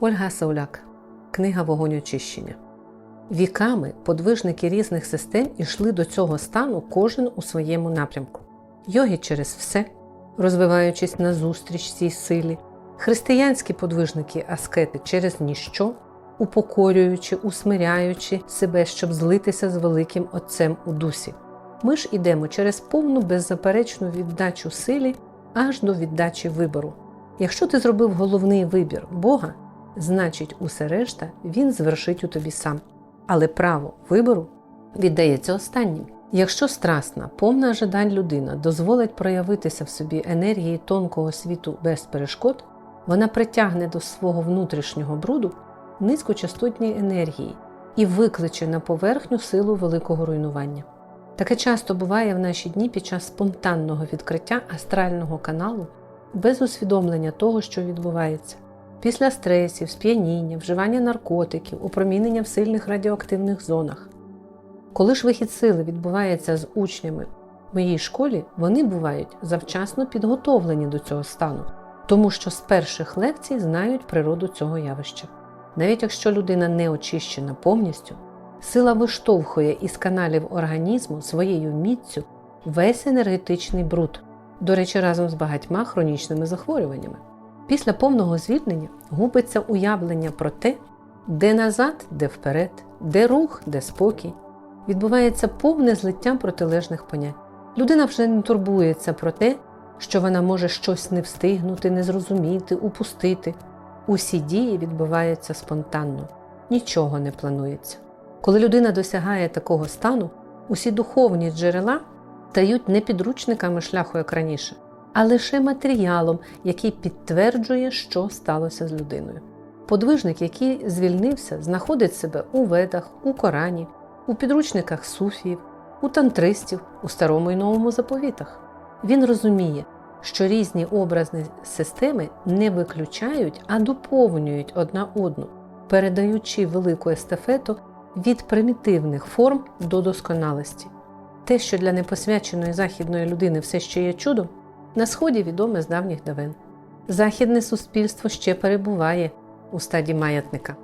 Ольга Сауляк. Книга Вогонь очищення. Віками подвижники різних систем ішли до цього стану кожен у своєму напрямку. Йоги через все, розвиваючись назустріч цій силі, християнські подвижники аскети через ніщо, упокорюючи, усмиряючи себе, щоб злитися з великим Отцем у дусі. Ми ж ідемо через повну беззаперечну віддачу силі аж до віддачі вибору. Якщо ти зробив головний вибір Бога, значить усе решта Він звершить у тобі сам. Але право вибору віддається останнім. Якщо страсна, повна ожидань людина дозволить проявитися в собі енергії тонкого світу без перешкод, вона притягне до свого внутрішнього бруду низькочастотні енергії і викличе на поверхню силу великого руйнування. Таке часто буває в наші дні під час спонтанного відкриття астрального каналу без усвідомлення того, що відбувається. Після стресів, сп'яніння, вживання наркотиків, опромінення в сильних радіоактивних зонах. Коли ж вихід сили відбувається з учнями в моїй школі, вони бувають завчасно підготовлені до цього стану, тому що з перших лекцій знають природу цього явища. Навіть якщо людина не очищена повністю, сила виштовхує із каналів організму своєю міццю весь енергетичний бруд, до речі, разом з багатьма хронічними захворюваннями. Після повного звільнення губиться уявлення про те, де назад, де вперед, де рух, де спокій. Відбувається повне злиття протилежних понять. Людина вже не турбується про те, що вона може щось не встигнути, не зрозуміти, упустити. Усі дії відбуваються спонтанно, нічого не планується. Коли людина досягає такого стану, усі духовні джерела стають не підручниками шляху, як раніше, а лише матеріалом, який підтверджує, що сталося з людиною. Подвижник, який звільнився, знаходить себе у ведах, у Корані, у підручниках суфіїв, у тантристів, у старому і новому заповітах. Він розуміє, що різні образні системи не виключають, а доповнюють одна одну, передаючи велику естафету від примітивних форм до досконалості. Те, що для непосвяченої західної людини все ще є чудом, на сході відоме з давніх давен. Західне суспільство ще перебуває у стаді маятника.